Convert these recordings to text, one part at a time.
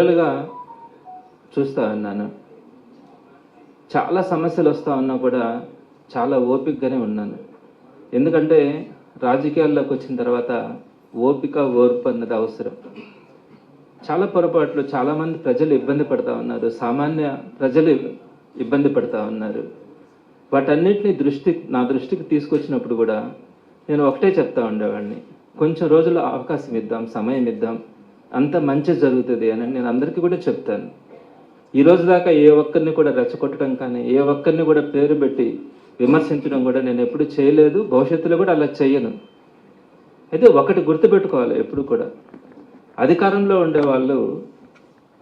నెలలుగా చూస్తా ఉన్నాను. చాలా సమస్యలు వస్తూ ఉన్నా కూడా చాలా ఓపికగానే ఉన్నాను. ఎందుకంటే రాజకీయాల్లోకి వచ్చిన తర్వాత ఓపిక ఓర్పు అన్నది అవసరం. చాలా పొరపాట్లు చాలామంది ప్రజలు ఇబ్బంది పడతా ఉన్నారు. సామాన్య ప్రజలు ఇబ్బంది పడుతూ ఉన్నారు. వాటన్నిటిని దృష్టి నా దృష్టికి తీసుకొచ్చినప్పుడు కూడా నేను ఒకటే చెప్తా ఉండేవాడిని. కొంచెం రోజులు అవకాశం ఇద్దాం సమయం ఇద్దాం. అంత మంచి జరుగుతుంది అని నేను అందరికీ కూడా చెప్తాను. ఈ రోజు దాకా ఏ ఒక్కరిని కూడా రెచ్చగొట్టడం కానీ ఏ ఒక్కరిని కూడా పేరు పెట్టి విమర్శించడం కూడా నేను ఎప్పుడు చేయలేదు. భవిష్యత్తులో కూడా అలా చేయను. అయితే ఒకటి గుర్తుపెట్టుకోవాలి ఎప్పుడు కూడా. అధికారంలో ఉండే వాళ్ళు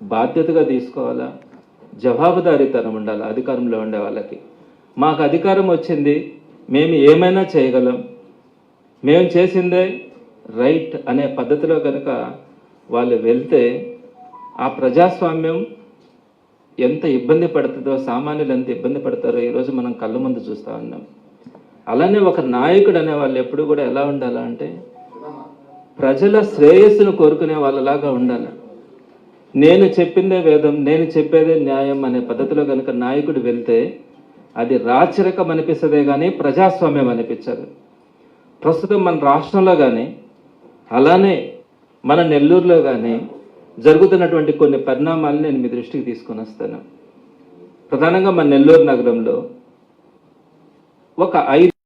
బాధ్యతగా తీసుకోవాలా? జవాబుదారీతనం ఉండాలి అధికారంలో ఉండే వాళ్ళకి? మాకు అధికారం వచ్చింది మేము ఏమైనా చేయగలం? మేము చేసిందే రైట్ అనే పద్ధతిలో కనుక వాళ్ళు వెళ్తే ఆ ప్రజాస్వామ్యం ఎంత ఇబ్బంది పడుతుందో సామాన్యులు ఎంత ఇబ్బంది పడతారో ఈరోజు మనం కళ్ళ ముందు చూస్తూ ఉన్నాం. అలానే ఒక నాయకుడు అనే వాళ్ళు ఎప్పుడు కూడా ఎలా ఉండాలా అంటే ప్రజల శ్రేయస్సును కోరుకునే వాళ్ళలాగా ఉండాలి. నేను చెప్పిందే వేదం నేను చెప్పేదే న్యాయం అనే పద్ధతిలో కనుక నాయకుడు వెళ్తే అది రాచరికం అనిపిస్తుందే కానీ ప్రజాస్వామ్యం అనిపించదు. ప్రస్తుతం మన రాష్ట్రంలో కానీ అలానే మన నెల్లూరులో కానీ జరుగుతున్నటువంటి కొన్ని పరిణామాలు నేను మీ దృష్టికి తీసుకొని వస్తాను. ప్రధానంగా మన నెల్లూరు నగరంలో ఒక ఐదు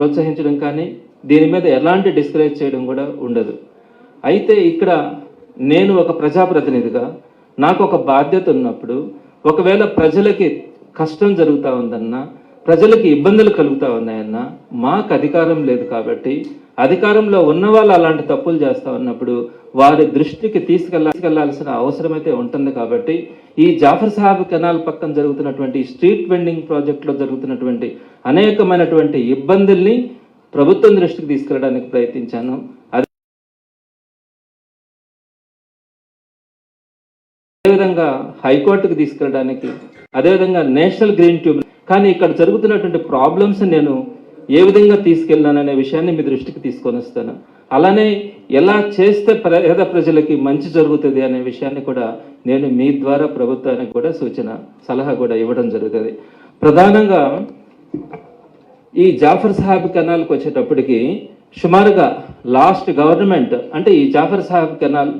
ప్రోత్సహించడం కానీ దీని మీద ఎలాంటి డిస్కరేజ్ చేయడం కూడా ఉండదు. అయితే ఇక్కడ నేను ఒక ప్రజాప్రతినిధిగా నాకు ఒక బాధ్యత ఉన్నప్పుడు ఒకవేళ ప్రజలకి కష్టం జరుగుతూ ఉందన్నా ప్రజలకి ఇబ్బందులు కలుగుతూ ఉన్నాయన్న మాకు అధికారం లేదు కాబట్టి అధికారంలో ఉన్న వాళ్ళు అలాంటి తప్పులు చేస్తూ ఉన్నప్పుడు వారి దృష్టికి తీసుకెళ్ళ తీసుకెళ్ళాల్సిన అవసరం అయితే ఉంటుంది కాబట్టి ఈ జాఫర్ సాహెబ్ కెనాల్ పక్కన జరుగుతున్నటువంటి స్ట్రీట్ వెండింగ్ ప్రాజెక్టులో జరుగుతున్నటువంటి అనేకమైనటువంటి ఇబ్బందుల్ని ప్రభుత్వం దృష్టికి తీసుకెళ్ళడానికి ప్రయత్నించాను. అదే అదేవిధంగా హైకోర్టుకు తీసుకెళ్ళడానికి అదేవిధంగా నేషనల్ గ్రీన్ ట్యూబ్ కానీ ఇక్కడ జరుగుతున్నటువంటి ప్రాబ్లమ్స్ నేను ఏ విధంగా తీసుకెళ్ళాననే విషయాన్ని మీ దృష్టికి తీసుకొని వస్తాను. అలానే ఎలా చేస్తే పేద ప్రజలకి మంచి జరుగుతుంది అనే విషయాన్ని కూడా నేను మీ ద్వారా ప్రభుత్వానికి కూడా సూచన సలహా కూడా ఇవ్వడం జరుగుతుంది. ప్రధానంగా ఈ జాఫర్ సాహెబ్ కెనాల్కి వచ్చేటప్పటికి సుమారుగా లాస్ట్ గవర్నమెంట్ అంటే ఈ జాఫర్ సాహెబ్ కెనాల్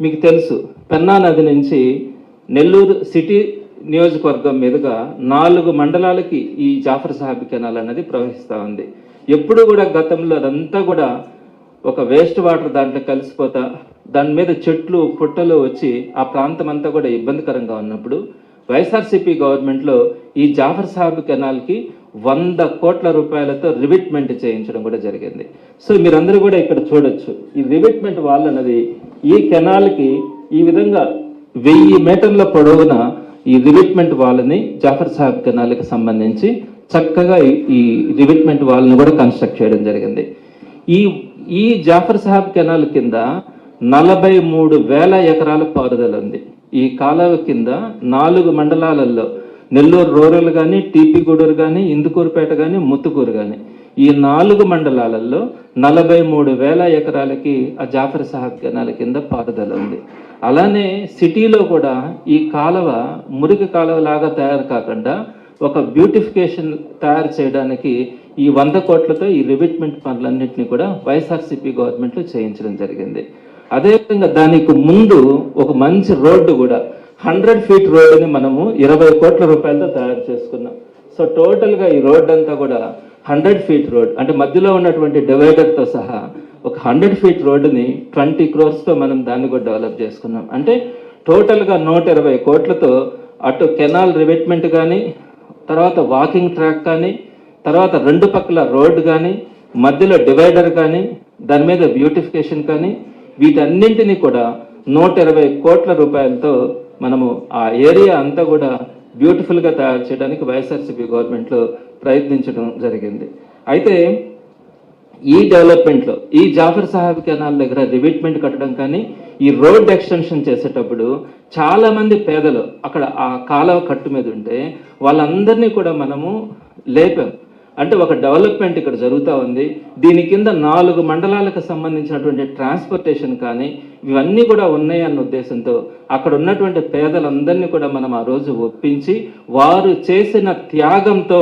మీకు తెలుసు పెన్నా నది నుంచి నెల్లూరు సిటీ నియోజకవర్గం మీదుగా నాలుగు మండలాలకి ఈ జాఫర్ సాహెబ్ కెనాల్ అనేది ప్రవహిస్తూ ఉంది. ఎప్పుడు కూడా గతంలో అదంతా కూడా ఒక వేస్ట్ వాటర్ దాంట్లో కలిసిపోతా దాని మీద చెట్లు పుట్టలు వచ్చి ఆ ప్రాంతం అంతా కూడా ఇబ్బందికరంగా ఉన్నప్పుడు వైఎస్ఆర్సీపీ గవర్నమెంట్లో ఈ జాఫర్ సాహెబ్ కెనాల్కి వంద కోట్ల రూపాయలతో రివిట్మెంట్ చేయించడం కూడా జరిగింది. సో మీరందరూ కూడా ఇక్కడ చూడొచ్చు. ఈ రివిట్మెంట్ వాళ్ళు అన్నది ఈ కెనాల్కి ఈ విధంగా వెయ్యి మీటర్ల పొడవున ఈ రివిట్మెంట్ వాల్ని జాఫర్ సాహెబ్ కెనాల్కి సంబంధించి చక్కగా ఈ- రివిట్మెంట్ వాల్ని కూడా కన్స్ట్రక్ట్ చేయడం జరిగింది. ఈ ఈ జాఫర్ సాహెబ్ కెనాల్ కింద నలభై మూడు వేల ఎకరాల పారుదల ఉంది. ఈ కాలువ కింద నాలుగు మండలాలలో నెల్లూరు రూరల్ కానీ టీపీగూడూరు కానీ ఇందుకూరుపేట కానీ ముత్తుకూరు కానీ ఈ నాలుగు మండలాలలో నలభై మూడు వేల ఎకరాలకి ఆ జాఫర్ సాహెబ్ కెనాల కింద పారుదల ఉంది. అలానే సిటీలో కూడా ఈ కాలువ మురికి కాలువ లాగా తయారు కాకుండా ఒక బ్యూటిఫికేషన్ తయారు చేయడానికి ఈ వంద కోట్లతో ఈ రివిట్మెంట్ పనులన్నింటినీ కూడా వైఎస్ఆర్సీపీ గవర్నమెంట్లో చేయించడం జరిగింది. అదేవిధంగా దానికి ముందు ఒక మంచి రోడ్డు కూడా హండ్రెడ్ ఫీట్ రోడ్డుని మనము ఇరవై కోట్ల రూపాయలతో తయారు చేసుకున్నాం. సో టోటల్గా ఈ రోడ్డు అంతా కూడా హండ్రెడ్ ఫీట్ రోడ్ అంటే మధ్యలో ఉన్నటువంటి డివైడర్తో సహా ఒక హండ్రెడ్ ఫీట్ రోడ్డుని ట్వంటీ క్రోర్స్తో మనం దాన్ని కూడా డెవలప్ చేసుకున్నాం. అంటే టోటల్గా నూట ఇరవై కోట్లతో అటు కెనాల్ రివెట్మెంట్ కానీ తర్వాత వాకింగ్ ట్రాక్ కానీ తర్వాత రెండు పక్కల రోడ్ కానీ మధ్యలో డివైడర్ కానీ దాని మీద బ్యూటిఫికేషన్ కానీ వీటన్నింటినీ కూడా నూట ఇరవై కోట్ల రూపాయలతో మనము ఆ ఏరియా అంతా కూడా బ్యూటిఫుల్గా తయారు చేయడానికి వైఎస్ఆర్సీపీ గవర్నమెంట్లో ప్రయత్నించడం జరిగింది. అయితే ఈ డెవలప్మెంట్లో ఈ జాఫర్ సాహెబ్ కెనాల్ దగ్గర రివిట్మెంట్ కట్టడం కానీ ఈ రోడ్ ఎక్స్టెన్షన్ చేసేటప్పుడు చాలామంది పేదలు అక్కడ ఆ కాలువ కట్టు మీద ఉంటే వాళ్ళందరినీ కూడా మనము లేపాం. అంటే ఒక డెవలప్మెంట్ ఇక్కడ జరుగుతూ ఉంది. దీని కింద నాలుగు మండలాలకు సంబంధించినటువంటి ట్రాన్స్పోర్టేషన్ కానీ ఇవన్నీ కూడా ఉన్నాయి అన్న ఉద్దేశంతో అక్కడ ఉన్నటువంటి పేదలందరినీ కూడా మనం ఆ రోజు ఒప్పించి వారు చేసిన త్యాగంతో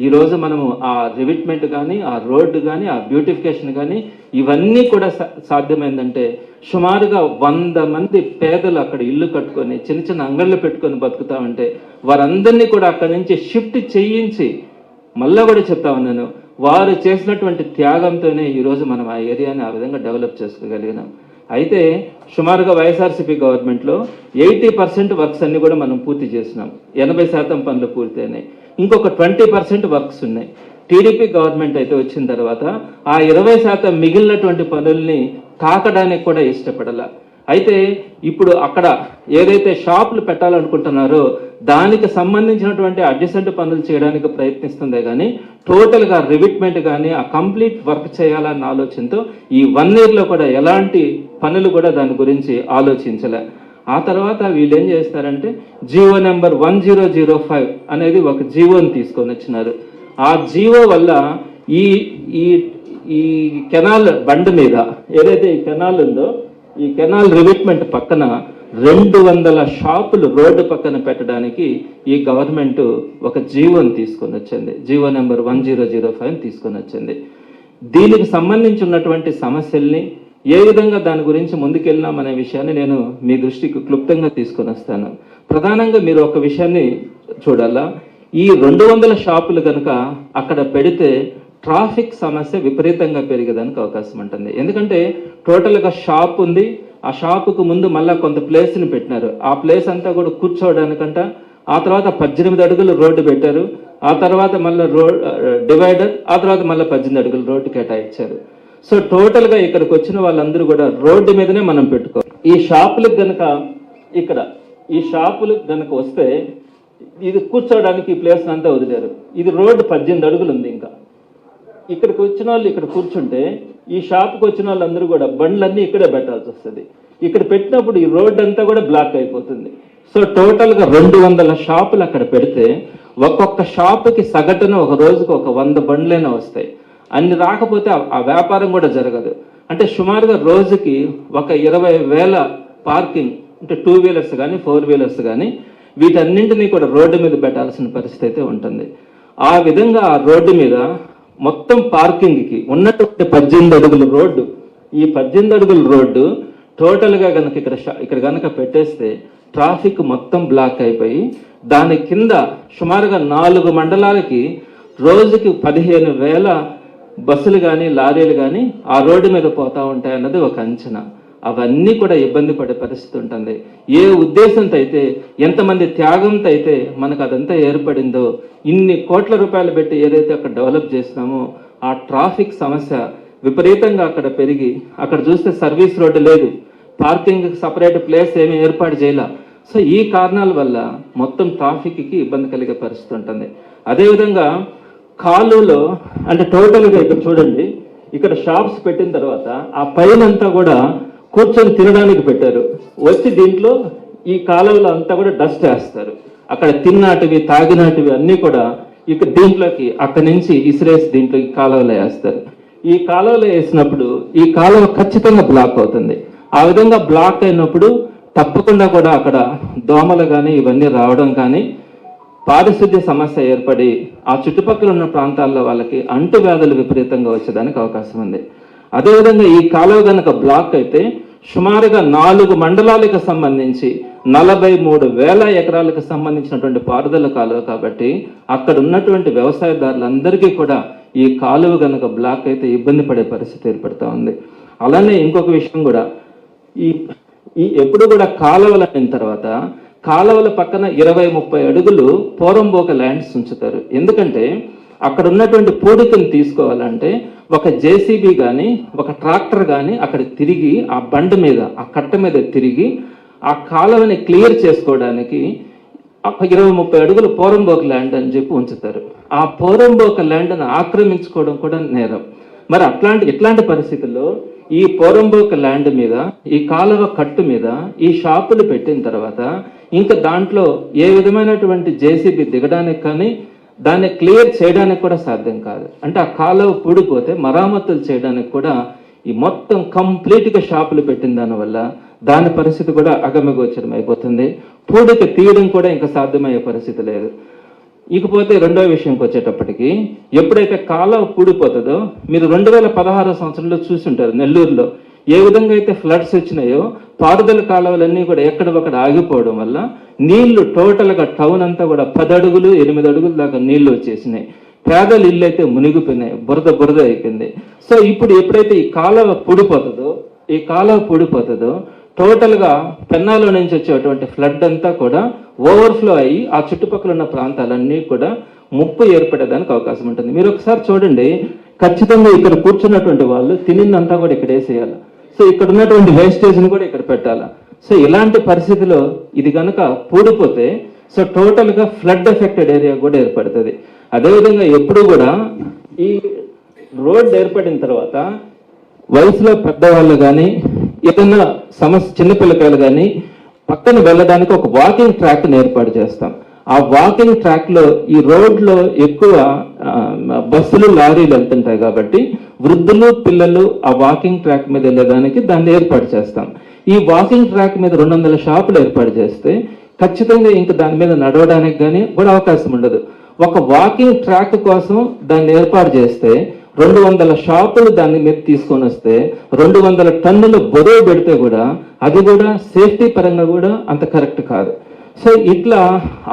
ఈ రోజు మనము ఆ రివిట్మెంట్ కానీ ఆ రోడ్డు కానీ ఆ బ్యూటిఫికేషన్ కానీ ఇవన్నీ కూడా సా- సాధ్యమైందంటే సుమారుగా వంద మంది పేదలు అక్కడ ఇల్లు కట్టుకొని చిన్న చిన్న అంగళ్ళు పెట్టుకొని బతుకుతామంటే వారందరినీ కూడా అక్కడి నుంచి షిఫ్ట్ చేయించి మళ్ళా కూడా చెప్తా ఉన్నాను. వారు చేసినటువంటి త్యాగంతోనే ఈరోజు మనం ఆ ఏరియాని ఆ విధంగా డెవలప్ చేసుకోగలిగినాం. అయితే సుమారుగా వైఎస్ఆర్సీపీ గవర్నమెంట్లో ఎయిటీ పర్సెంట్ వర్క్స్ అన్ని కూడా మనం పూర్తి చేసినాం. ఎనభై శాతం పనులు పూర్తయినాయి. ఇంకొక ట్వంటీ పర్సెంట్ వర్క్స్ ఉన్నాయి. టీడీపీ గవర్నమెంట్ అయితే వచ్చిన తర్వాత ఆ ఇరవై శాతం మిగిలినటువంటి పనుల్ని తాకడానికి కూడా ఇష్టపడాల. అయితే ఇప్పుడు అక్కడ ఏదైతే షాపులు పెట్టాలనుకుంటున్నారో దానికి సంబంధించినటువంటి అడ్జసెంట్ పనులు చేయడానికి ప్రయత్నిస్తుందే కానీ టోటల్గా రివిట్మెంట్ కానీ ఆ కంప్లీట్ వర్క్ చేయాలన్న ఆలోచనతో ఈ వన్ ఇయర్లో కూడా ఎలాంటి పనులు కూడా దాని గురించి ఆలోచించలే. ఆ తర్వాత వీళ్ళు ఏం చేస్తారంటే GO number one zero zero five అనేది ఒక జీవోని తీసుకొని వచ్చినారు. ఆ జీవో వల్ల ఈ ఈ ఈ కెనాల్ బండ్ మీద ఏదైతే ఈ కెనాల్ ఉందో ఈ కెనాల్ రివిట్మెంట్ పక్కన రెండు వందల షాపులు రోడ్డు పక్కన పెట్టడానికి ఈ గవర్నమెంట్ ఒక జీవోని తీసుకొని వచ్చింది. GO number one zero zero five తీసుకొని వచ్చింది. దీనికి సంబంధించి ఉన్నటువంటి సమస్యల్ని ఏ విధంగా దాని గురించి ముందుకెళ్ళినాం అనే విషయాన్ని నేను మీ దృష్టికి క్లుప్తంగా తీసుకొని వస్తాను. ప్రధానంగా మీరు ఒక విషయాన్ని చూడాలా? ఈ రెండు వందల షాపులు కనుక అక్కడ పెడితే ట్రాఫిక్ సమస్య విపరీతంగా పెరిగేదానికి అవకాశం ఉంటుంది. ఎందుకంటే టోటల్గా షాప్ ఉంది. ఆ షాపుకు ముందు మళ్ళీ కొంత ప్లేస్ని పెట్టినారు. ఆ ప్లేస్ అంతా కూడా కూర్చోవడానికంట. ఆ తర్వాత పద్దెనిమిది అడుగులు రోడ్డు పెట్టారు. ఆ తర్వాత మళ్ళీ రోడ్ డివైడర్ ఆ తర్వాత మళ్ళీ పద్దెనిమిది అడుగులు రోడ్డు కేటాయించారు. సో టోటల్గా ఇక్కడికి వచ్చిన వాళ్ళందరూ కూడా రోడ్డు మీదనే మనం పెట్టుకో ఈ షాపులకు గనక ఇక్కడ ఈ షాపులకు గనక వస్తే ఇది కూర్చోవడానికి ఈ ప్లేస్ అంతా వదిలేరు. ఇది రోడ్డు పద్దెనిమిది అడుగులు ఉంది ఇంకా. ఇక్కడికి వచ్చిన వాళ్ళు ఇక్కడ కూర్చుంటే ఈ షాప్కి వచ్చిన వాళ్ళందరూ కూడా బండ్లన్నీ ఇక్కడే పెట్టాల్సి వస్తుంది. ఇక్కడ పెట్టినప్పుడు ఈ రోడ్డు అంతా కూడా బ్లాక్ అయిపోతుంది. సో టోటల్గా రెండు వందల షాపులు అక్కడ పెడితే ఒక్కొక్క షాపుకి సగటున ఒక రోజుకు ఒక వంద బండ్లైనా వస్తాయి. అన్ని రాకపోతే ఆ- వ్యాపారం కూడా జరగదు. అంటే సుమారుగా రోజుకి ఒక ఇరవై వేల పార్కింగ్ అంటే టూ వీలర్స్ కానీ ఫోర్ వీలర్స్ కానీ వీటన్నింటినీ కూడా రోడ్డు మీద పెట్టాల్సిన పరిస్థితి అయితే ఉంటుంది. ఆ విధంగా ఆ రోడ్డు మీద మొత్తం పార్కింగ్కి ఉన్నటువంటి పద్దెనిమిది అడుగుల రోడ్డు ఈ పద్దెనిమిది అడుగుల రోడ్డు టోటల్గా కనుక ఇక్కడ ఇక్కడ కనుక పెట్టేస్తే ట్రాఫిక్ మొత్తం బ్లాక్ అయిపోయి దాని కింద సుమారుగా నాలుగు మండలాలకి రోజుకి పదిహేను వేల బస్సులు కానీ లారీలు కానీ ఆ రోడ్డు మీద పోతా ఉంటాయి అన్నది ఒక అంచనా. అవన్నీ కూడా ఇబ్బంది పడే పరిస్థితి ఉంటుంది. ఏ ఉద్దేశంతో అయితే ఎంతమంది త్యాగంతో అయితే మనకు అదంతా ఏర్పడిందో ఇన్ని కోట్ల రూపాయలు పెట్టి ఏదైతే అక్కడ డెవలప్ చేసినామో ఆ ట్రాఫిక్ సమస్య విపరీతంగా అక్కడ పెరిగి అక్కడ చూస్తే సర్వీస్ రోడ్డు లేదు. పార్కింగ్ సపరేట్ ప్లేస్ ఏమీ ఏర్పాటు చేయాల. సో ఈ కారణాల వల్ల మొత్తం ట్రాఫిక్కి ఇబ్బంది కలిగే పరిస్థితి ఉంటుంది. అదేవిధంగా కాలువలో అంటే టోటల్గా ఇక్కడ చూడండి ఇక్కడ షాప్స్ పెట్టిన తర్వాత ఆ పైన అంతా కూడా కూర్చొని తినడానికి పెట్టారు. వచ్చి దీంట్లో ఈ కాలువలో అంతా కూడా డస్ట్ వేస్తారు. అక్కడ తిన్నాటివి తాగినాటివి అన్నీ కూడా ఇక దీంట్లోకి అక్కడి నుంచి ఇసిరేసి దీంట్లో ఈ కాలువలో వేస్తారు. ఈ కాలువలో వేసినప్పుడు ఈ కాలువ ఖచ్చితంగా బ్లాక్ అవుతుంది. ఆ విధంగా బ్లాక్ అయినప్పుడు తప్పకుండా కూడా అక్కడ దోమలు కానీ ఇవన్నీ రావడం కానీ పారిశుద్ధ్య సమస్య ఏర్పడి ఆ చుట్టుపక్కల ఉన్న ప్రాంతాల్లో వాళ్ళకి అంటువ్యాధులు విపరీతంగా వచ్చేదానికి అవకాశం ఉంది. అదేవిధంగా ఈ కాలువ గనక బ్లాక్ అయితే సుమారుగా నాలుగు మండలాలకు సంబంధించి నలభై మూడు వేల ఎకరాలకు సంబంధించినటువంటి పారుదల కాలువ కాబట్టి అక్కడ ఉన్నటువంటి వ్యవసాయదారులందరికీ కూడా ఈ కాలువ గనక బ్లాక్ అయితే ఇబ్బంది పడే పరిస్థితి ఏర్పడుతూ ఉంది. అలానే ఇంకొక విషయం కూడా ఈ ఈ ఎప్పుడు కూడా కాలువలు అయిన తర్వాత కాలువల పక్కన ఇరవై ముప్పై అడుగులు పోరంబోక ల్యాండ్స్ ఉంచుతారు ఎందుకంటే అక్కడ ఉన్నటువంటి పూడికను తీసుకోవాలంటే ఒక జేసీబీ కానీ ఒక ట్రాక్టర్ కానీ అక్కడ తిరిగి ఆ బండ మీద ఆ కట్ట మీద తిరిగి ఆ కాలువని క్లియర్ చేసుకోవడానికి ఇరవై ముప్పై అడుగులు పోరంబోక ల్యాండ్ అని చెప్పి ఉంచుతారు. ఆ పోరంబోక ల్యాండ్ను ఆక్రమించుకోవడం కూడా నేరం. మరి అట్లాంటి ఇట్లాంటి పరిస్థితుల్లో ఈ పోరంబోక ల్యాండ్ మీద ఈ కాలువ కట్టు మీద ఈ షాపులు పెట్టిన తర్వాత ఇంకా దాంట్లో ఏ విధమైనటువంటి జేసీబీ దిగడానికి కానీ దాన్ని క్లియర్ చేయడానికి కూడా సాధ్యం కాదు. అంటే ఆ కాలువ పూడిపోతే మరామతులు చేయడానికి కూడా ఈ మొత్తం కంప్లీట్గా షాపులు పెట్టిన దానివల్ల దాని పరిస్థితి కూడా అగమగోచరం అయిపోతుంది. పూడిక తీయడం కూడా ఇంకా సాధ్యమయ్యే పరిస్థితి లేదు. ఇకపోతే రెండో విషయంకి వచ్చేటప్పటికి ఎప్పుడైతే కాలువ పూడిపోతుందో మీరు రెండు వేల పదహారు సంవత్సరంలో చూసుంటారు నెల్లూరులో. ఏ విధంగా అయితే ఫ్లడ్స్ వచ్చినాయో పారుదల కాలువలన్నీ కూడా ఎక్కడ ఒకడ ఆగిపోవడం వల్ల నీళ్ళు టోటల్గా టౌన్ అంతా కూడా పది అడుగులు ఎనిమిది అడుగుల దాకా నీళ్ళు వచ్చేసినాయి. పేదలు ఇల్లు అయితే మునిగిపోయినాయి బురద బురద అయిపోయింది. సో ఇప్పుడు ఎప్పుడైతే ఈ కాలువ పూడిపోతుందో ఈ కాలువ పూడిపోతుందో టోటల్గా పెన్నాలో నుంచి వచ్చేటువంటి ఫ్లడ్ అంతా కూడా ఓవర్ఫ్లో అయ్యి ఆ చుట్టుపక్కల ఉన్న ప్రాంతాలన్నీ కూడా ముప్పు ఏర్పడేదానికి అవకాశం ఉంటుంది. మీరు ఒకసారి చూడండి ఖచ్చితంగా ఇక్కడ కూర్చున్నటువంటి వాళ్ళు తినిందంతా కూడా ఇక్కడ వేసేయాలి. సో ఇక్కడ ఉన్నటువంటి వేస్టేజ్ని కూడా ఇక్కడ పెట్టాలి? సో ఇలాంటి పరిస్థితిలో ఇది కనుక పూడిపోతే సో టోటల్గా ఫ్లడ్ ఎఫెక్టెడ్ ఏరియా కూడా ఏర్పడుతుంది. అదేవిధంగా ఎప్పుడు కూడా ఈ రోడ్ ఏర్పడిన తర్వాత వయసులో పెద్దవాళ్ళు కానీ ఏదైనా సమస్య చిన్నపిల్లకాయలు కానీ పక్కన వెళ్ళడానికి ఒక వాకింగ్ ట్రాక్ ఏర్పాటు చేస్తాం. ఆ వాకింగ్ ట్రాక్లో ఈ రోడ్లో ఎక్కువ బస్సులు లారీలు వెళ్తుంటాయి కాబట్టి వృద్ధులు పిల్లలు ఆ వాకింగ్ ట్రాక్ మీద వెళ్ళేదానికి దాన్ని ఏర్పాటు చేస్తాం. ఈ వాకింగ్ ట్రాక్ మీద రెండు వందల షాపులు ఏర్పాటు చేస్తే ఖచ్చితంగా ఇంకా దాని మీద నడవడానికి కానీ కూడా అవకాశం ఉండదు. ఒక వాకింగ్ ట్రాక్ కోసం దాన్ని ఏర్పాటు చేస్తే రెండు వందల షాపులు దాని మీద తీసుకొని వస్తే రెండు వందల టన్నుల బరువు పెడితే కూడా అది కూడా సేఫ్టీ పరంగా కూడా అంత కరెక్ట్ కాదు. సో ఇట్లా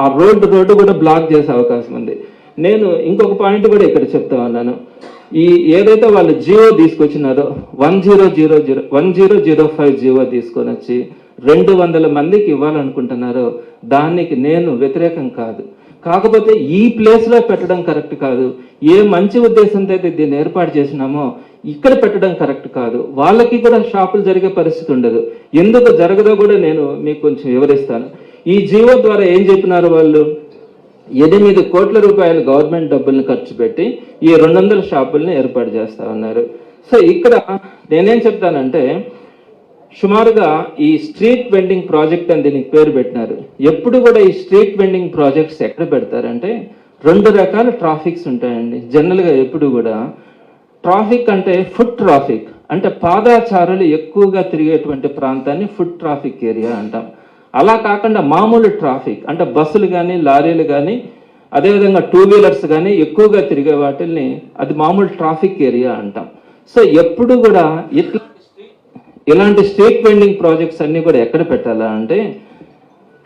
ఆ రోడ్డు రోడ్డు కూడా బ్లాక్ చేసే అవకాశం ఉంది. నేను ఇంకొక పాయింట్ కూడా ఇక్కడ చెప్తా ఉన్నాను. ఈ ఏదైతే వాళ్ళు GO తీసుకొచ్చినారో one zero zero zero one zero zero five GO తీసుకొని వచ్చి రెండు వందల మందికి ఇవ్వాలనుకుంటున్నారో దానికి నేను వ్యతిరేకం కాదు. కాకపోతే ఈ ప్లేస్లో పెట్టడం కరెక్ట్ కాదు. ఏ మంచి ఉద్దేశంతో అయితే దీన్ని ఏర్పాటు చేసినామో ఇక్కడ పెట్టడం కరెక్ట్ కాదు. వాళ్ళకి కూడా షాపులు జరిగే పరిస్థితి ఉండదు. ఎందుకు జరగదో కూడా నేను మీకు కొంచెం వివరిస్తాను. ఈ జీవో ద్వారా ఏం చెప్పినారు వాళ్ళు? ఎనిమిది కోట్ల రూపాయలు గవర్నమెంట్ డబ్బుల్ని ఖర్చు పెట్టి ఈ రెండు వందల షాపుల్ని ఏర్పాటు చేస్తా ఉన్నారు సో ఇక్కడ నేనేం చెప్తానంటే సుమారుగా ఈ స్ట్రీట్ వెండింగ్ ప్రాజెక్ట్ అని దీనికి పేరు పెట్టినారు. ఎప్పుడు కూడా ఈ స్ట్రీట్ వెండింగ్ ప్రాజెక్ట్స్ ఎక్కడ పెడతారంటే రెండు రకాల ట్రాఫిక్స్ ఉంటాయండి. జనరల్గా ఎప్పుడు కూడా ట్రాఫిక్ అంటే ఫుట్ ట్రాఫిక్. అంటే పాదాచారులు ఎక్కువగా తిరిగేటువంటి ప్రాంతాన్ని ఫుట్ ట్రాఫిక్ ఏరియా అంటాం. అలా కాకుండా మామూలు ట్రాఫిక్ అంటే బస్సులు కానీ లారీలు కానీ అదేవిధంగా టూ వీలర్స్ కానీ ఎక్కువగా తిరిగే వాటిల్ని అది మామూలు ట్రాఫిక్ ఏరియా అంటాం. సో ఎప్పుడు కూడా ఇట్లా ఇలాంటి స్ట్రీట్ వెండింగ్ ప్రాజెక్ట్స్ అన్నీ కూడా ఎక్కడ పెట్టాలా అంటే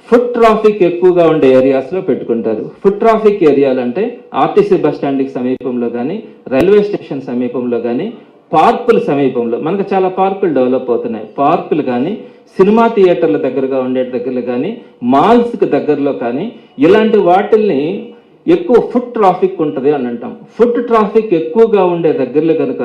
ఫుట్ ట్రాఫిక్ ఎక్కువగా ఉండే ఏరియాస్లో పెట్టుకుంటారు. ఫుడ్ ట్రాఫిక్ ఏరియాలు అంటే ఆర్టీసీ బస్ స్టాండ్కి సమీపంలో కానీ రైల్వే స్టేషన్ సమీపంలో కానీ పార్కుల సమీపంలో మనకు చాలా పార్కులు డెవలప్ అవుతున్నాయి. పార్కులు కానీ సినిమా థియేటర్ల దగ్గరగా ఉండే దగ్గరలో కానీ మాల్స్కి దగ్గరలో కానీ ఇలాంటి వాటిల్ని ఎక్కువ ఫుడ్ ట్రాఫిక్ ఉంటుంది అని అంటాం. ఫుడ్ ట్రాఫిక్ ఎక్కువగా ఉండే దగ్గరలో కనుక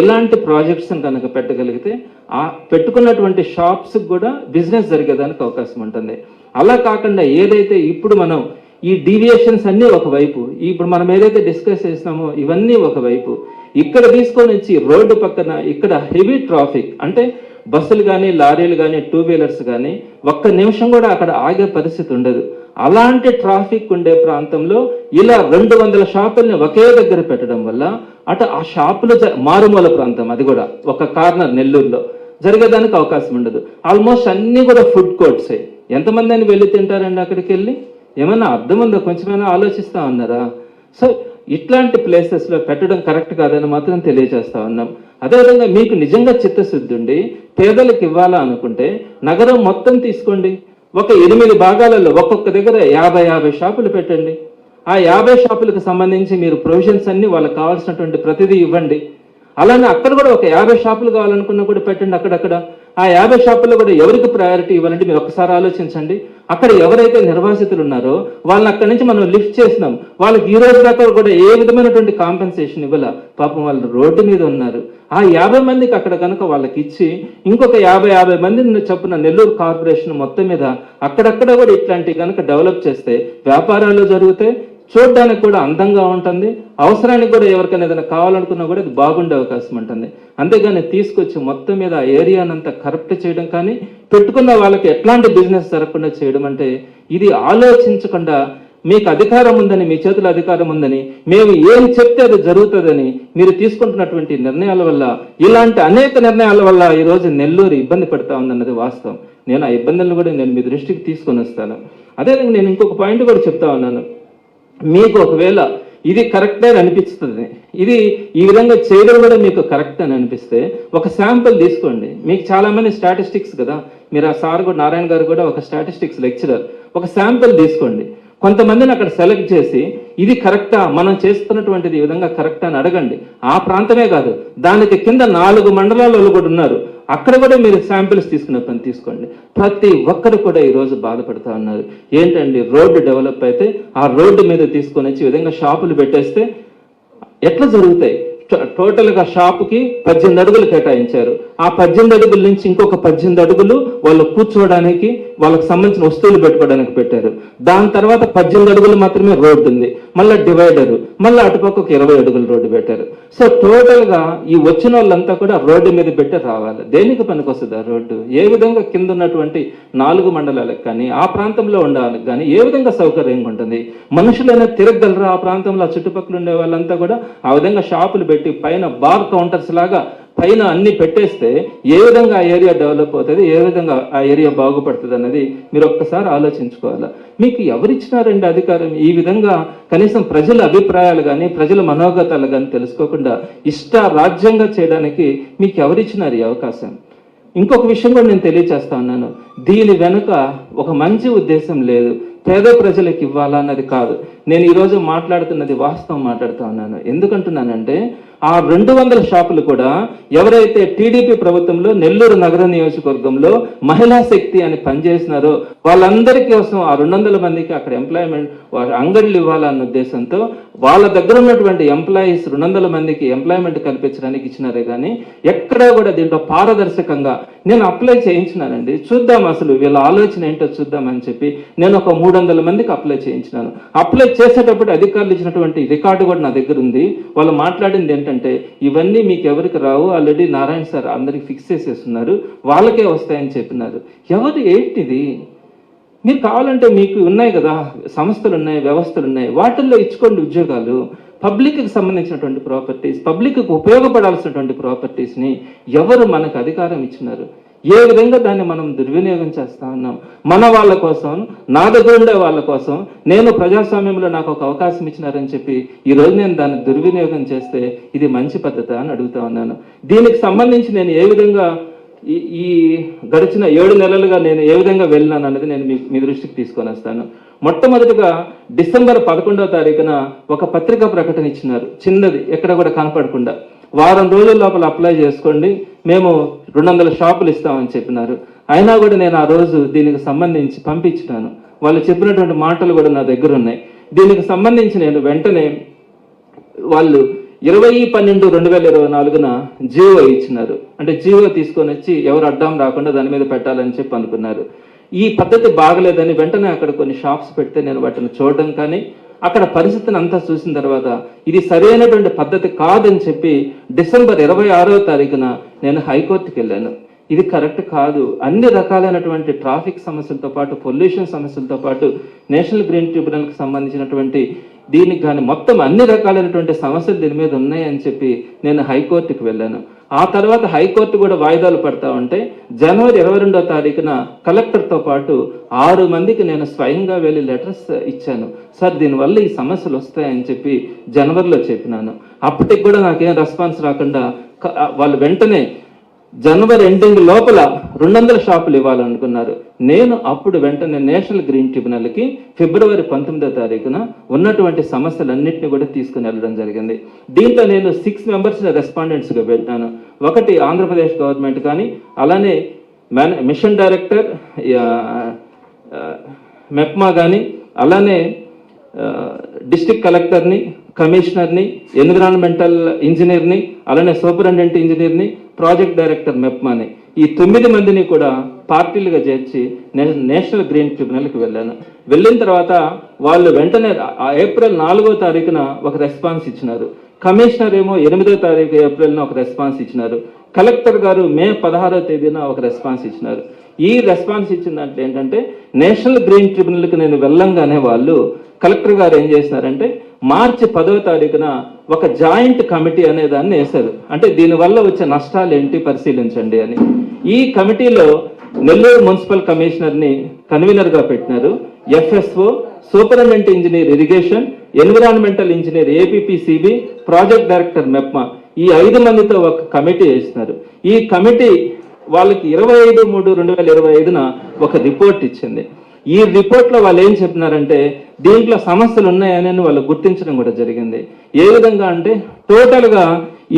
ఇలాంటి ప్రాజెక్ట్స్ని కనుక పెట్టగలిగితే ఆ పెట్టుకున్నటువంటి షాప్స్కి కూడా బిజినెస్ జరిగేదానికి అవకాశం ఉంటుంది. అలా కాకుండా ఏదైతే ఇప్పుడు మనం ఈ డీవియేషన్స్ అన్నీ ఒకవైపు ఇప్పుడు మనం ఏదైతే డిస్కస్ చేసినామో ఇవన్నీ ఒకవైపు ఇక్కడ తీసుకొని వచ్చి రోడ్డు పక్కన ఇక్కడ హెవీ ట్రాఫిక్ అంటే బస్సులు కానీ లారీలు కానీ టూ వీలర్స్ కానీ ఒక్క నిమిషం కూడా అక్కడ ఆగే పరిస్థితి ఉండదు. అలాంటి ట్రాఫిక్ ఉండే ప్రాంతంలో ఇలా రెండు వందల షాపుల్ని ఒకే దగ్గర పెట్టడం వల్ల అటు ఆ షాపులు జ- మారుమూల ప్రాంతం అది కూడా ఒక కార్నర్ నెల్లూరులో. జరిగేదానికి అవకాశం ఉండదు. ఆల్మోస్ట్ అన్ని కూడా ఫుడ్ కోర్ట్సే. ఎంతమంది అని వెళ్ళి తింటారండి అక్కడికి వెళ్ళి ఏమన్నా అర్థం ఉందో? కొంచెమైనా ఆలోచిస్తా ఉన్నారా? సో ఇట్లాంటి ప్లేసెస్లో పెట్టడం కరెక్ట్ కాదని మాత్రం తెలియజేస్తా ఉన్నాం. అదేవిధంగా మీకు నిజంగా చిత్తశుద్ధి ఉండి పేదలకు ఇవ్వాలా అనుకుంటే నగరం మొత్తం తీసుకోండి. ఒక ఎనిమిది భాగాలలో ఒక్కొక్క దగ్గర యాభై యాభై షాపులు పెట్టండి. ఆ యాభై షాపులకు సంబంధించి మీరు ప్రొవిజన్స్ అన్ని వాళ్ళకి కావాల్సినటువంటి ప్రతిదీ ఇవ్వండి. అలానే అక్కడ కూడా ఒక యాభై షాపులు కావాలనుకున్నా కూడా పెట్టండి అక్కడక్కడ. ఆ యాభై షాపుల్లో కూడా ఎవరికి ప్రయారిటీ ఇవ్వాలంటే మీరు ఒకసారి ఆలోచించండి. అక్కడ ఎవరైతే నిర్వాసితులు ఉన్నారో వాళ్ళని అక్కడి నుంచి మనం లిఫ్ట్ చేసినాం. వాళ్ళకి ఈ రోజు దాకా కూడా ఏ విధమైనటువంటి కాంపెన్సేషన్ ఇవ్వాల? పాపం వాళ్ళు రోడ్డు మీద ఉన్నారు. ఆ యాభై మందికి అక్కడ కనుక వాళ్ళకి ఇచ్చి ఇంకొక యాభై యాభై మందిని చొప్పున నెల్లూరు కార్పొరేషన్ మొత్తం మీద అక్కడక్కడ కూడా ఇట్లాంటివి కనుక డెవలప్ చేస్తే వ్యాపారాలు జరుగుతాయి చూడడానికి కూడా అందంగా ఉంటుంది. అవసరానికి కూడా ఎవరికైనా ఏదైనా కావాలనుకున్నా కూడా ఇది బాగుండే అవకాశం ఉంటుంది. అంతేగాని తీసుకొచ్చి మొత్తం మీద ఆ ఏరియానంతా కరెక్ట్ చేయడం కానీ పెట్టుకున్న వాళ్ళకి ఎట్లాంటి బిజినెస్ జరగకుండా చేయడం అంటే ఇది ఆలోచించకుండా మీకు అధికారం ఉందని మీ చేతుల అధికారం ఉందని మేము ఏం చెప్తే అది జరుగుతుందని మీరు తీసుకుంటున్నటువంటి నిర్ణయాల వల్ల ఇలాంటి అనేక నిర్ణయాల వల్ల ఈ రోజు నెల్లూరు ఇబ్బంది పడతా ఉందన్నది వాస్తవం. నేను ఆ ఇబ్బందులను కూడా నేను మీ దృష్టికి తీసుకొని వస్తాను. అదే నేను ఇంకొక పాయింట్ కూడా చెప్తా ఉన్నాను. మీకు ఒకవేళ ఇది కరెక్టే అని అనిపిస్తుంది ఇది ఈ విధంగా చేయడం కూడా మీకు కరెక్ట్ అని అనిపిస్తే ఒక శాంపుల్ తీసుకోండి. మీకు చాలా మంది స్టాటిస్టిక్స్ కదా మీరు ఆ సార్ కూడా నారాయణ గారు కూడా ఒక స్టాటిస్టిక్స్ లెక్చరర్ ఒక శాంపుల్ తీసుకోండి. కొంతమందిని అక్కడ సెలెక్ట్ చేసి ఇది కరెక్టా మనం చేస్తున్నటువంటిది ఈ విధంగా కరెక్టా అని అడగండి. ఆ ప్రాంతమే కాదు దానికి కింద నాలుగు మండలాలు కూడా ఉన్నారు. అక్కడ కూడా మీరు శాంపిల్స్ తీసుకునే పని తీసుకోండి. ప్రతి ఒక్కరు కూడా ఈ రోజు బాధపడుతూ ఉన్నారు. ఏంటండి రోడ్డు డెవలప్ అయితే ఆ రోడ్డు మీద తీసుకొని వచ్చి విధంగా షాపులు పెట్టేస్తే ఎట్లా జరుగుతాయి? టో- టోటల్ పద్దెనిమిది అడుగులు కేటాయించారు. ఆ పద్దెనిమిది అడుగుల నుంచి ఇంకొక పద్దెనిమిది అడుగులు వాళ్ళు కూర్చోవడానికి వాళ్ళకి సంబంధించిన వస్తువులు పెట్టుకోవడానికి పెట్టారు. దాని తర్వాత పద్దెనిమిది అడుగులు మాత్రమే రోడ్డు ఉంది. మళ్ళీ డివైడర్ మళ్ళీ అటుపక్క ఒక ఇరవై అడుగులు రోడ్డు పెట్టారు. సో టోటల్గా ఈ వచ్చిన వాళ్ళంతా కూడా రోడ్డు మీద పెట్టి రావాలి. దేనికి పనికొస్తుంది ఆ రోడ్డు? ఏ విధంగా కింద ఉన్నటువంటి నాలుగు మండలాలకు కానీ ఆ ప్రాంతంలో ఉండాలి కానీ ఏ విధంగా సౌకర్యంగా ఉంటుంది? మనుషులైనా తిరగలరా ఆ ప్రాంతంలో ఆ చుట్టుపక్కల ఉండే వాళ్ళంతా కూడా ఆ విధంగా షాపులు పెట్టి పైన బార్ కౌంటర్స్ లాగా పైన అన్ని పెట్టేస్తే ఏ విధంగా ఆ ఏరియా డెవలప్ అవుతుంది ఏ విధంగా ఆ ఏరియా బాగుపడుతుంది అన్నది మీరు ఒక్కసారి ఆలోచించుకోవాలి. మీకు ఎవరిచ్చినారండి అధికారం? ఈ విధంగా కనీసం ప్రజల అభిప్రాయాలు కానీ ప్రజల మనోగతాలు కానీ తెలుసుకోకుండా ఇష్ట రాజ్యంగా చేయడానికి మీకు ఎవరిచ్చినారు ఈ అవకాశం? ఇంకొక విషయం కూడా నేను తెలియచేస్తా ఉన్నాను. దీని వెనుక ఒక మంచి ఉద్దేశం లేదు. పేద ప్రజలకు ఇవ్వాలన్నది కాదు. నేను ఈరోజు మాట్లాడుతున్నది వాస్తవం మాట్లాడుతా ఉన్నాను. ఎందుకంటున్నానంటే ఆ రెండు వందల షాపులు కూడా ఎవరైతే టీడీపీ ప్రభుత్వంలో నెల్లూరు నగర నియోజకవర్గంలో మహిళా శక్తి అని పనిచేసినారో వాళ్ళందరి కోసం ఆ రెండు వందల మందికి అక్కడ ఎంప్లాయ్మెంట్ అంగళ్ళు ఇవ్వాలన్న ఉద్దేశంతో వాళ్ళ దగ్గర ఉన్నటువంటి ఎంప్లాయీస్ రెండు వందల మందికి ఎంప్లాయ్మెంట్ కల్పించడానికి ఇచ్చినారే కానీ ఎక్కడా కూడా దీంట్లో పారదర్శకంగా నేను అప్లై చేయించినానండి. చూద్దాం అసలు వీళ్ళ ఆలోచన ఏంటో చూద్దామని చెప్పి నేను ఒక మూడు వందల మందికి అప్లై చేయించినాను. అప్లై చేసేటప్పుడు అధికారులు ఇచ్చినటువంటి రికార్డు కూడా నా దగ్గర ఉంది. వాళ్ళు మాట్లాడింది ఏంటంటే ఇవన్నీ మీకు ఎవరికి రావు ఆల్రెడీ నారాయణ సార్ అందరికి ఫిక్స్ చేసేస్తున్నారు వాళ్ళకే వస్తాయని చెప్పినారు. ఎవరు ఏంటిది? మీరు కావాలంటే మీకు ఉన్నాయి కదా సంస్థలు ఉన్నాయి వ్యవస్థలు ఉన్నాయి. వాటిల్లో ఇచ్చుకోండి ఉద్యోగాలు. పబ్లిక్కి సంబంధించినటువంటి ప్రాపర్టీస్ పబ్లిక్కి ఉపయోగపడాల్సినటువంటి ప్రాపర్టీస్ని ఎవరు మనకు అధికారం ఇచ్చినారు? ఏ విధంగా దాన్ని మనం దుర్వినియోగం చేస్తా ఉన్నాం? మన వాళ్ళ కోసం నా దగ్గర ఉండే వాళ్ళ కోసం నేను ప్రజాస్వామ్యంలో నాకు ఒక అవకాశం ఇచ్చినారని చెప్పి ఈ రోజు నేను దాన్ని దుర్వినియోగం చేస్తే ఇది మంచి పద్ధతి అని అడుగుతా ఉన్నాను. దీనికి సంబంధించి నేను ఏ విధంగా ఈ ఈ గడిచిన ఏడు నెలలుగా నేను ఏ విధంగా వెళ్ళినాను అన్నది నేను మీ మీ దృష్టికి తీసుకొని వస్తాను. మొట్టమొదటిగా డిసెంబర్ పదకొండవ తారీఖున ఒక పత్రికా ప్రకటన ఇచ్చినారు. చిన్నది ఎక్కడ కూడా కనపడకుండా. వారం రోజుల లోపల అప్లై చేసుకోండి. మేము రెండు వందల షాపులు ఇస్తామని చెప్పినారు. అయినా కూడా నేను ఆ రోజు దీనికి సంబంధించి పంపించినాను. వాళ్ళు చెప్పినటువంటి మాటలు కూడా నా దగ్గర ఉన్నాయి. దీనికి సంబంధించి నేను వెంటనే వాళ్ళు ఇరవై పన్నెండు రెండు వేల ఇరవై నాలుగున జియో ఇచ్చినారు. అంటే జియో తీసుకొని వచ్చి ఎవరు అడ్డం రాకుండా దాని మీద పెట్టాలని చెప్పి అనుకున్నారు. ఈ పద్ధతి బాగలేదని వెంటనే అక్కడ కొన్ని షాప్స్ పెడితే నేను వాటిని చూడడం కానీ అక్కడ పరిస్థితిని అంతా చూసిన తర్వాత ఇది సరైనటువంటి పద్ధతి కాదని చెప్పి డిసెంబర్ ఇరవై ఆరో తారీఖున నేను హైకోర్టుకి వెళ్ళాను. ఇది కరెక్ట్ కాదు. అన్ని రకాలైనటువంటి ట్రాఫిక్ సమస్యలతో పాటు పొల్యూషన్ సమస్యలతో పాటు నేషనల్ గ్రీన్ ట్రిబ్యునల్కి సంబంధించినటువంటి దీనికి కానీ మొత్తం అన్ని రకాలైనటువంటి సమస్యలు దీని మీద ఉన్నాయని చెప్పి నేను హైకోర్టుకి వెళ్ళాను. ఆ తర్వాత హైకోర్టు కూడా వాయిదాలు పడతా ఉంటే జనవరి ఇరవై రెండో తారీఖున కలెక్టర్తో పాటు ఆరు మందికి నేను స్వయంగా వెళ్ళి లెటర్స్ ఇచ్చాను. సార్ దీనివల్ల ఈ సమస్యలు వస్తాయని చెప్పి జనవరిలో చెప్పినాను. అప్పటికి కూడా నాకేం రెస్పాన్స్ రాకుండా వాళ్ళు వెంటనే జనవరి ఎండింగ్ లోపల రెండు వందల షాపులు ఇవ్వాలనుకున్నారు. నేను అప్పుడు వెంటనే నేషనల్ గ్రీన్ ట్రిబ్యునల్కి ఫిబ్రవరి పంతొమ్మిదో తారీఖున ఉన్నటువంటి సమస్యలన్నింటినీ కూడా తీసుకుని వెళ్ళడం జరిగింది. దీంట్లో నేను సిక్స్ మెంబర్స్ రెస్పాండెంట్స్గా పెట్టాను. ఒకటి ఆంధ్రప్రదేశ్ గవర్నమెంట్ కానీ అలానే మిషన్ డైరెక్టర్ మెప్మా కానీ అలానే డిస్ట్రిక్ట్ కలెక్టర్ని కమిషనర్ని ఎన్విరాన్మెంటల్ ఇంజనీర్ని అలానే సూపరింటెండెంట్ ఇంజనీర్ని ప్రాజెక్ట్ డైరెక్టర్ మెప్మాని ఈ తొమ్మిది మందిని కూడా పార్టీలుగా చేర్చి నేషనల్ గ్రీన్ ట్రిబ్యునల్కి వెళ్ళాను. వెళ్ళిన తర్వాత వాళ్ళు వెంటనే ఆ ఏప్రిల్ నాలుగో తారీఖున ఒక రెస్పాన్స్ ఇచ్చినారు. కమిషనర్ ఏమో ఎనిమిదో తారీఖు ఏప్రిల్న ఒక రెస్పాన్స్ ఇచ్చినారు. కలెక్టర్ గారు మే పదహారో తేదీన ఒక రెస్పాన్స్ ఇచ్చినారు. ఈ రెస్పాన్స్ ఇచ్చిన దాంట్లో ఏంటంటే నేషనల్ గ్రీన్ ట్రిబ్యునల్కి నేను వెళ్ళంగానే వాళ్ళు కలెక్టర్ గారు ఏం చేసినారంటే మార్చి పదవ తారీఖున ఒక జాయింట్ కమిటీ అనే దాన్ని వేశారు. అంటే దీనివల్ల వచ్చే నష్టాలు ఏంటి పరిశీలించండి అని. ఈ కమిటీలో నెల్లూరు మున్సిపల్ కమిషనర్ని కన్వీనర్గా పెట్టినారు. FSO superintendent engineer irrigation environmental engineer APPCB project director MEPMA ఈ ఐదు మందితో ఒక కమిటీ వేసినారు. ఈ కమిటీ వాళ్ళకి ఇరవై ఐదు మూడు రెండు వేల ఇరవై ఐదున ఒక రిపోర్ట్ ఇచ్చింది. ఈ రిపోర్ట్లో వాళ్ళు ఏం చెప్పినారంటే దీంట్లో సమస్యలు ఉన్నాయని వాళ్ళు గుర్తించడం కూడా జరిగింది. ఏ విధంగా అంటే టోటల్గా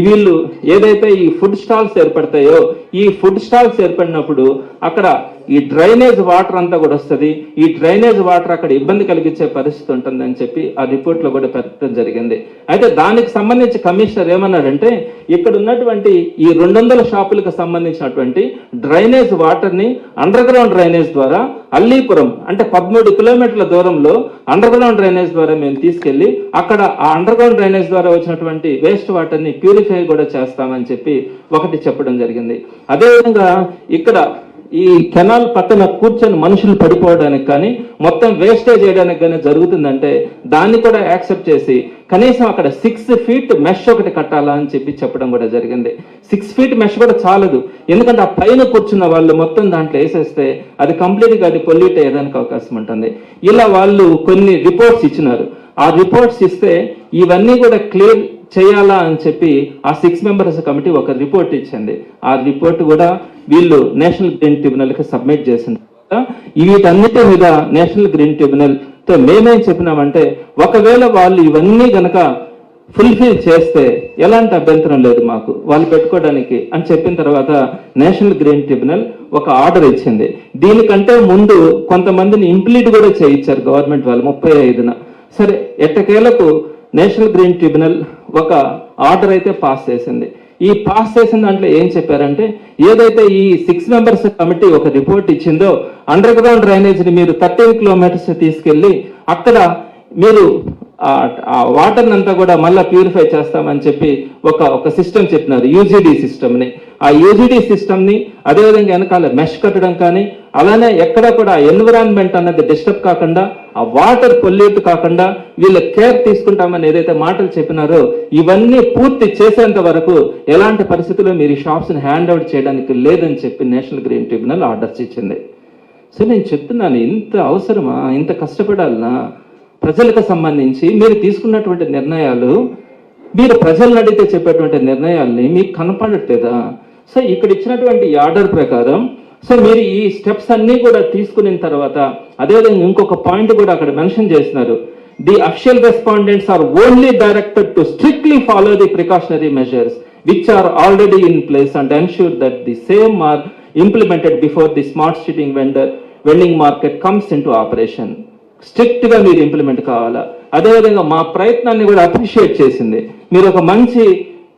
వీళ్ళు ఏదైతే ఈ ఫుడ్ స్టాల్స్ ఏర్పడతాయో ఈ ఫుడ్ స్టాల్స్ ఏర్పడినప్పుడు అక్కడ ఈ డ్రైనేజ్ వాటర్ అంతా కూడా వస్తుంది. ఈ డ్రైనేజ్ వాటర్ అక్కడ ఇబ్బంది కలిగించే పరిస్థితి ఉంటుందని చెప్పి ఆ రిపోర్ట్లో కూడా పెట్టడం జరిగింది. అయితే దానికి సంబంధించి కమిషనర్ ఏమన్నాడంటే ఇక్కడ ఉన్నటువంటి ఈ రెండు వందల షాపులకు సంబంధించినటువంటి డ్రైనేజ్ వాటర్ని అండర్ గ్రౌండ్ డ్రైనేజ్ ద్వారా అల్లీపురం అంటే పదమూడు కిలోమీటర్ల దూరంలో అండర్ గ్రౌండ్ డ్రైనేజ్ ద్వారా మేము తీసుకెళ్ళి అక్కడ ఆ అండర్ గ్రౌండ్ డ్రైనేజ్ ద్వారా వచ్చినటువంటి వేస్ట్ వాటర్ని ప్యూరిఫై కూడా చేస్తామని చెప్పి ఒకటి చెప్పడం జరిగింది. అదేవిధంగా ఇక్కడ ఈ కెనాల్ పక్కన కూర్చొని మనుషులు పడిపోవడానికి కానీ మొత్తం వేస్టేజ్ చేయడానికి కానీ జరుగుతుందంటే దాన్ని కూడా యాక్సెప్ట్ చేసి కనీసం అక్కడ సిక్స్ ఫీట్ మెష్ ఒకటి కట్టాలా అని చెప్పి చెప్పడం కూడా జరిగింది. సిక్స్ ఫీట్ మెష్ కూడా చాలదు. ఎందుకంటే ఆ పైన కూర్చున్న వాళ్ళు మొత్తం దాంట్లో వేసేస్తే అది కంప్లీట్గా అది పొల్యూట్ అయ్యేదానికి అవకాశం ఉంటుంది. ఇలా వాళ్ళు కొన్ని రిపోర్ట్స్ ఇచ్చినారు. ఆ రిపోర్ట్స్ ఇస్తే ఇవన్నీ కూడా క్లియర్ చేయాలా అని చెప్పి ఆ సిక్స్ మెంబర్స్ కమిటీ ఒక రిపోర్ట్ ఇచ్చింది. ఆ రిపోర్ట్ కూడా వీళ్ళు నేషనల్ గ్రీన్ ట్రిబ్యునల్కి సబ్మిట్ చేసిన తర్వాత వీటన్నిటి మీద నేషనల్ గ్రీన్ ట్రిబ్యునల్తో మేమేం చెప్పినామంటే ఒకవేళ వాళ్ళు ఇవన్నీ గనక ఫుల్ఫిల్ చేస్తే ఎలాంటి అభ్యంతరం లేదు మాకు. వాళ్ళు పెట్టుకోవడానికి అని చెప్పిన తర్వాత నేషనల్ గ్రీన్ ట్రిబ్యునల్ ఒక ఆర్డర్ ఇచ్చింది. దీనికంటే ముందు కొంతమందిని ఇంప్లీట్ కూడా చేయించారు గవర్నమెంట్ వాళ్ళు ముప్పై ఐదున. సరే ఎట్టకేలకు నేషనల్ గ్రీన్ ట్రిబ్యునల్ ఒక ఆర్డర్ అయితే పాస్ చేసింది. ఈ పాస్ చేసిన దాంట్లో ఏం చెప్పారంటే ఏదైతే ఈ సిక్స్ మెంబర్స్ కమిటీ ఒక రిపోర్ట్ ఇచ్చిందో అండర్ గ్రౌండ్ డ్రైనేజ్ని మీరు థర్టీన్ కిలోమీటర్స్ తీసుకెళ్ళి అక్కడ మీరు ఆ వాటర్ అంతా కూడా మళ్ళీ ప్యూరిఫై చేస్తామని చెప్పి ఒక ఒక సిస్టమ్ చెప్పినారు యూజీడీ సిస్టమ్ని. ఆ యూజీడీ సిస్టమ్ని అదేవిధంగా వెనకాల మెష్ కట్టడం కానీ అలానే ఎక్కడ కూడా ఎన్విరాన్మెంట్ అన్నది డిస్టర్బ్ కాకుండా ఆ వాటర్ పొల్యూట్ కాకుండా వీళ్ళ కేర్ తీసుకుంటామని ఏదైతే మాటలు చెప్పినారో ఇవన్నీ పూర్తి చేసేంత వరకు ఎలాంటి పరిస్థితుల్లో మీరు ఈ షాప్స్ని హ్యాండ్ అవుట్ చేయడానికి లేదని చెప్పి నేషనల్ గ్రీన్ ట్రిబ్యునల్ ఆర్డర్స్ ఇచ్చింది సో నేను చెప్తున్నాను ఇంత అవసరమా? ఇంత కష్టపడాలనా? ప్రజలకు సంబంధించి మీరు తీసుకున్నటువంటి నిర్ణయాలు మీరు ప్రజలను అడిగితే చెప్పేటువంటి నిర్ణయాల్ని మీకు కనపడట్లేదా? సో ఇక్కడ ఇచ్చినటువంటి ఆర్డర్ ప్రకారం సో మీరు ఈ స్టెప్స్ అన్ని కూడా తీసుకున్న తర్వాత అదేవిధంగా ఇంకొక పాయింట్ కూడా అక్కడ మెన్షన్ చేసినారు the official respondents are only directed to strictly follow the precautionary measures which are already in place and ensure that the same are implemented before the smart sitting vendor vending market comes into operation స్ట్రిక్ట్గా మీరు implement కావాలా? అదేవిధంగా మా ప్రయత్నాన్ని కూడా appreciate చేసింది. మీరు ఒక మంచి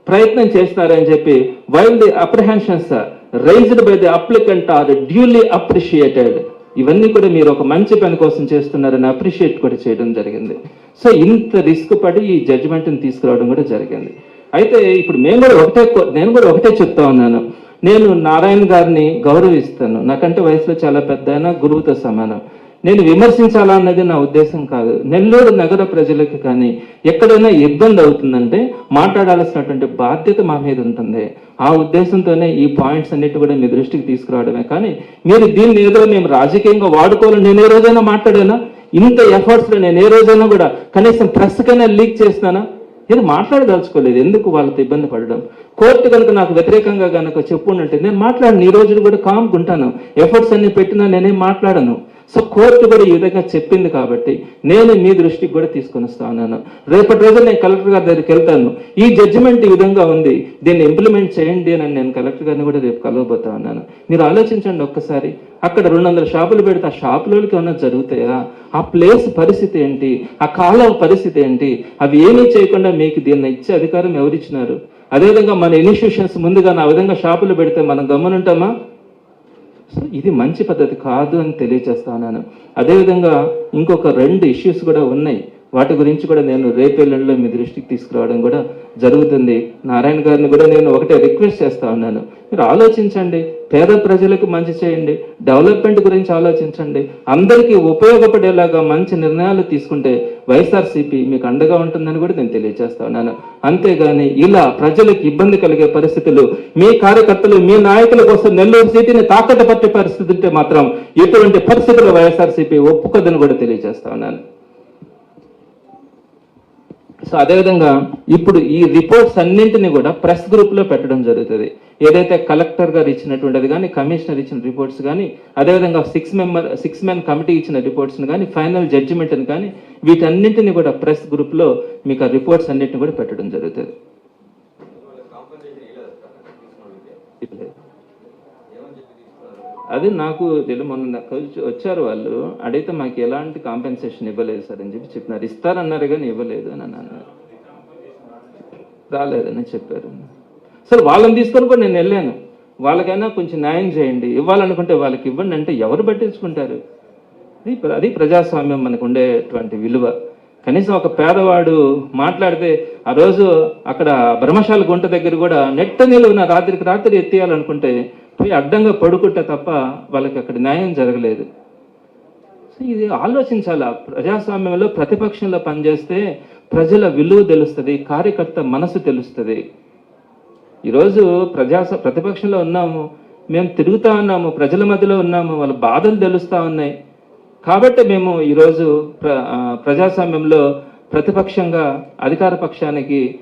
ప్రయత్నం చేస్తున్నారని చెప్పి while the apprehensions raised by the applicant are duly appreciated ఇవన్నీ కూడా మీరు ఒక మంచి పని కోసం చేస్తున్నారని అప్రిషియేట్ కూడా చేయడం జరిగింది. సో ఇంత రిస్క్ పడి ఈ జడ్జిమెంట్ని తీసుకురావడం కూడా జరిగింది. అయితే ఇప్పుడు మేము కూడా ఒకటే నేను కూడా ఒకటే చెప్తా ఉన్నాను. నేను నారాయణ గారిని గౌరవిస్తాను. నాకంటే వయసులో చాలా పెద్ద ఆయన గురువుతో సమానం. నేను విమర్శించాలన్నది నా ఉద్దేశం కాదు. నెల్లూరు నగర ప్రజలకు కానీ ఎక్కడైనా ఇబ్బంది అవుతుందంటే మాట్లాడాల్సినటువంటి బాధ్యత మా మీద ఉంటుంది. ఆ ఉద్దేశంతోనే ఈ పాయింట్స్ అన్నిటి కూడా మీ దృష్టికి తీసుకురావడమే. కానీ మీరు దీన్ని ఏదో మేము రాజకీయంగా వాడుకోవాలని నేను ఏ రోజైనా మాట్లాడానా? ఇంత ఎఫర్ట్స్లో నేను ఏ రోజైనా కూడా కనీసం ప్రెస్కైనా లీక్ చేస్తానా నేను మాట్లాడదలుచుకోలేదు. ఎందుకు వాళ్ళతో ఇబ్బంది పడడం? కోర్టు కనుక నాకు వ్యతిరేకంగా కనుక చెప్పుండంటే నేను మాట్లాడను. ఈ రోజులు కూడా కామ్గా ఉంటాను. ఎఫర్ట్స్ అన్ని పెట్టినా నేనేం మాట్లాడను. సో కోర్టు కూడా ఈ విధంగా చెప్పింది కాబట్టి నేను మీ దృష్టికి కూడా తీసుకొని వస్తా ఉన్నాను రేపటి రోజు నేను కలెక్టర్ గారి దగ్గరికి వెళ్తాను. ఈ జడ్జిమెంట్ ఈ విధంగా ఉంది. దీన్ని ఇంప్లిమెంట్ చేయండి అని నేను కలెక్టర్ గారిని కూడా రేపు కలవబోతా ఉన్నాను మీరు ఆలోచించండి ఒక్కసారి. అక్కడ రెండు వందల షాపులు పెడితే ఆ షాపులకి ఏమన్నా జరుగుతాయా? ఆ ప్లేస్ పరిస్థితి ఏంటి? ఆ కాలం పరిస్థితి ఏంటి? అవి ఏమీ చేయకుండా మీకు దీన్ని ఇచ్చే అధికారం ఎవరిచ్చినారు? అదేవిధంగా మన ఇన్స్టిట్యూషన్స్ ముందుగా ఆ విధంగా షాపులు పెడితే మనం గమనుంటామా? సో ఇది మంచి పద్ధతి కాదు అని తెలియజేస్తా ఉన్నాను అదేవిధంగా ఇంకొక రెండు ఇష్యూస్ కూడా ఉన్నాయి. వాటి గురించి కూడా నేను రేపెల్లుండిలో మీ దృష్టికి తీసుకురావడం కూడా జరుగుతుంది. నారాయణ గారిని కూడా నేను ఒకటే రిక్వెస్ట్ చేస్తా ఉన్నాను. మీరు ఆలోచించండి. పేద ప్రజలకు మంచి చేయండి. డెవలప్మెంట్ గురించి ఆలోచించండి. అందరికీ ఉపయోగపడేలాగా మంచి నిర్ణయాలు తీసుకుంటే వైఎస్ఆర్సీపీ మీకు అండగా ఉంటుందని కూడా నేను తెలియజేస్తా ఉన్నాను. అంతేగాని ఇలా ప్రజలకు ఇబ్బంది కలిగే పరిస్థితులు మీ కార్యకర్తలు మీ నాయకుల కోసం నెల్లూరు సిటీని తాకట్టు పట్టే పరిస్థితి ఉంటే మాత్రం ఎటువంటి పరిస్థితులు వైఎస్ఆర్సీపీ ఒప్పుకోదని కూడా తెలియజేస్తా ఉన్నాను. సో అదేవిధంగా ఇప్పుడు ఈ రిపోర్ట్స్ అన్నింటినీ కూడా ప్రెస్ గ్రూప్లో పెట్టడం జరుగుతుంది. ఏదైతే కలెక్టర్ గారు ఇచ్చినటువంటిది కానీ కమిషనర్ ఇచ్చిన రిపోర్ట్స్ కానీ అదేవిధంగా six member six men committee ఇచ్చిన రిపోర్ట్స్ కానీ ఫైనల్ జడ్జిమెంట్ కానీ వీటన్నింటినీ కూడా ప్రెస్ గ్రూప్లో మీకు ఆ రిపోర్ట్స్ అన్నింటిని కూడా పెట్టడం జరుగుతుంది. అదే నాకు తెలు మొన్న వచ్చారు వాళ్ళు. అడిగితే మాకు ఎలాంటి కాంపెన్సేషన్ ఇవ్వలేదు సార్ అని చెప్పి చెప్పినారు. ఇస్తారన్నారు కానీ ఇవ్వలేదు అని అన్నారు. రాలేదని చెప్పారు. సార్ వాళ్ళని తీసుకొని కూడా నేను వెళ్ళాను. వాళ్ళకైనా కొంచెం న్యాయం చేయండి. ఇవ్వాలనుకుంటే వాళ్ళకి ఇవ్వండి అంటే ఎవరు పట్టించుకుంటారు? అది ప్ర- అది ప్రజాస్వామ్యం మనకు ఉండేటువంటి విలువ. కనీసం ఒక పేదవాడు మాట్లాడితే ఆ రోజు అక్కడ బ్రహ్మశాల గుంట దగ్గర కూడా నెట్ట నిలువున రాత్రికి రాత్రి ఎత్తేయాలనుకుంటే పోయి అడ్డంగా పడుకుంటే తప్ప వాళ్ళకి అక్కడ న్యాయం జరగలేదు. సో ఇది ఆలోచించాలా. ప్రజాస్వామ్యంలో ప్రతిపక్షంలో పనిచేస్తే ప్రజల విలువ తెలుస్తుంది కార్యకర్త మనసు తెలుస్తుంది. ఈరోజు ప్రజా ప్రతిపక్షంలో ఉన్నాము మేము తిరుగుతూ ఉన్నాము ప్రజల మధ్యలో ఉన్నాము వాళ్ళ బాధలు తెలుస్తూ ఉన్నాయి. కాబట్టి మేము ఈరోజు ప్ర ఆ, ప్రజాస్వామ్యంలో ప్రతిపక్షంగా అధికార పక్షానికి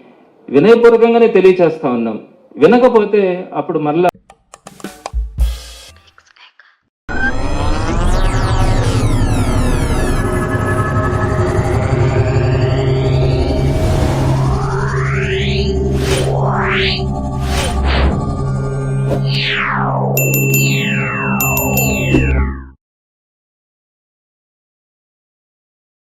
వినయపూర్వకంగానే తెలియచేస్తా ఉన్నాం. వినకపోతే అప్పుడు మరలా